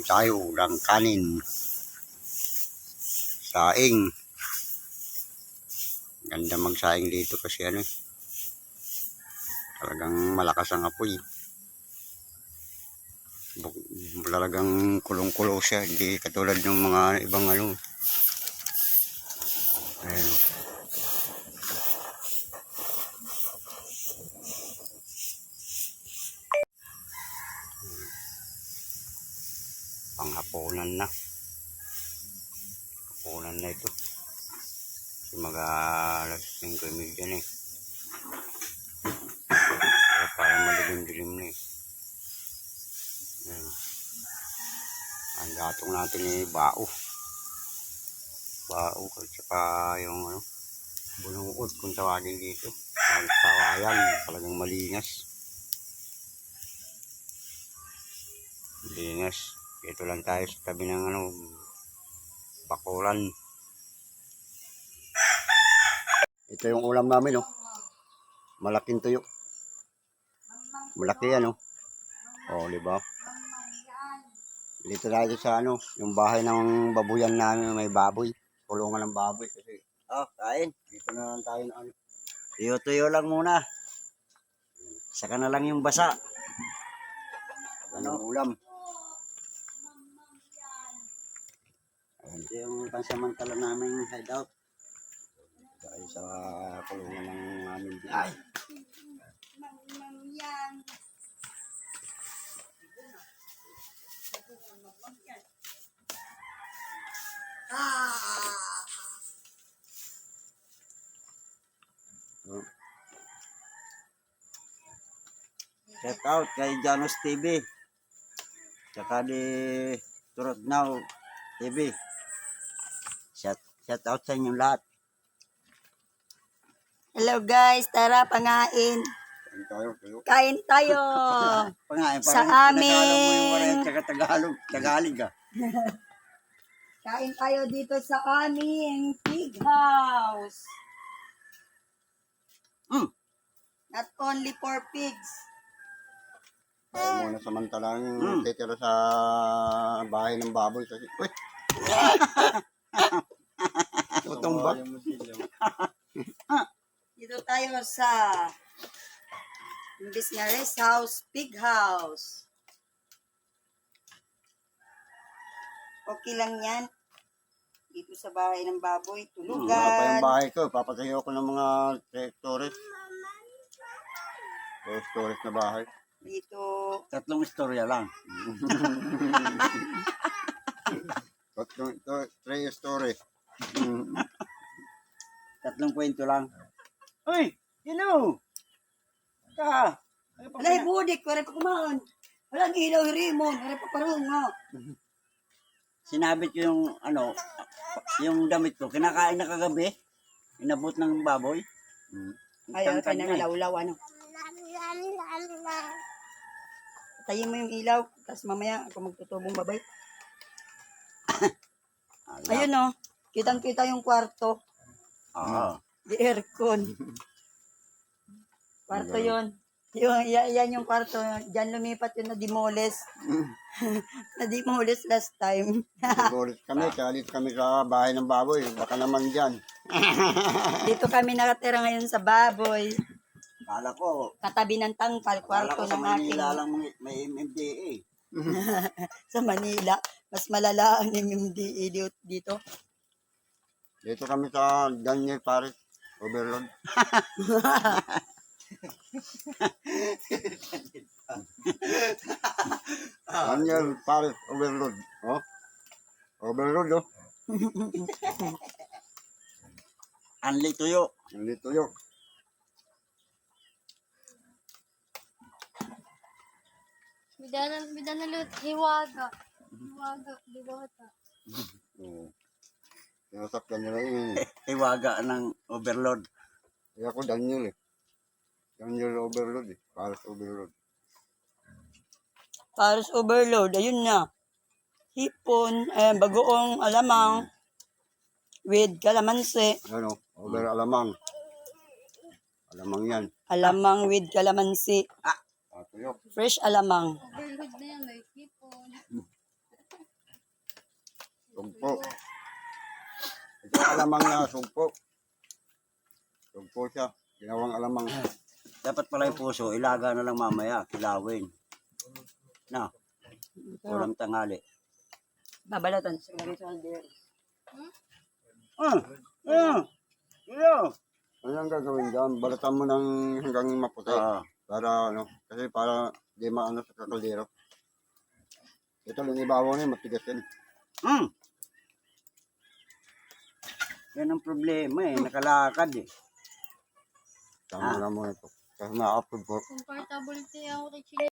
Kain tayo ng kanin. Saing. Ganda magsaing dito kasi ano eh. Talagang malakas ang apoy. Talagang kulong-kulo siya. Hindi katulad ng mga ibang ano. Ayan. Panghapunan na. Hapunan na ito. Kasi mag alas 5 media na eh. Kaya parang madilim-dilim na eh. Ang gatong natin eh, bao. Bao at saka yung ano, bulungkod kung tawagin dito. Ang tawayan, talagang malingas. Malingas. Dito lang tayo sa tabi ng ano, bakuran. Ito yung ulam namin, oh. Malaking tuyo. Malaki yan, oh. Oh, di ba? Dito tayo sa ano, yung bahay ng babuyan namin, may baboy. Kulungan ng baboy. Kasi, oh, kain. Dito na lang tayo na ano. Tuyo-tuyo lang muna. Saka na lang yung basa. Ano ulam? Ito yung pansamantala namin hideout. Dahil sa kulungan ng namin dito. Ay! Shout out kay Janos TV. Tsaka di Turot Now TV. Shout, out sa inyong lahat. Hello guys, tara pangain. Kain tayo. Kain tayo. Pangain, Sa amin. Tagalog Tagalog. Tagalog ah. Kain tayo dito sa aming pig house. Mm. Not only for pigs. Tayo muna samantalang Hmm. titira sa bahay ng baboy. Uy! Tutumba. Dito tayo sa imbis nga rest house, pig house. Okay lang yan. Dito sa bahay ng baboy, Hmm, wala pa yung tulugan. bahay ko. Papatayo ko ng mga restores. Restores na bahay. Dito, Tatlong istorya lang. Tatlong, three stories. Tatlong kwento lang. Uy! Sino? Ka! Ano alay budik, wala pa kumaon. Walang ilaw, rimon, wala pa parong, nga. Sinabit ko yung ano, yung damit ko. Kinakain na kagabi. Inabot ng baboy. Mm. Ayaw ka Tangkad na na eh. lawlaw, ano. Patayin mo yung ilaw, tapos mamaya ako magtutubong babay. Ayun oh, kitang-kita yung kwarto. Oo. Di aircon. Kwarto yun. Yung, yan, yan yung kwarto. Diyan lumipat yun na demoles. na demoles last time. Siguro kami, kaya dito kami sa bahay ng baboy. Baka naman dyan. Dito kami nakatira ngayon sa baboy. Kala ko, Katabi ng tangkal, kala kwarto ko sa ng aking Manila lang may, may MMDA. sa Manila. Mas malala ang MMDA di- dito. Dito kami sa Daniel Paris Overload. Daniel Paris Overload. Oh. Overload, oh. Anli tuyo. Nandito yun. Bidana, bidana lut, hiwaga. Hiwaga, diwata. Oo. Sinasakyan nila yun. eh. Iwaga ng overload. Kaya ako Daniel eh. Daniel Overload eh. Paris Overload. Paris overload, ayun na. Hipon, eh, bagoong alamang with kalamansi. Ano? Over Alamang. Alamang yan. Alamang with kalamansi. Yun. Fresh alamang. Overload na yan, may hipon. Sumpo. Alamang na sumpo. Sumpo siya. Ginawang alamang. Dapat pala yung puso, ilaga na lang mamaya, kilawin. Na, ulam tangali. Babalatan. Kaldero. Ah, ah, iyo. Ano ang gagawin dyan? Balatan mo ng hanggang maputi. Ah, Para ano, kasi para di maano sa kakaldero. Ito lang ibabaw na yun, matigas yan. mm. Yan ang problema eh, nakalakad eh. Tama na muna ito. Kasi na-upload po. Comfortable tayo ako kay Chili.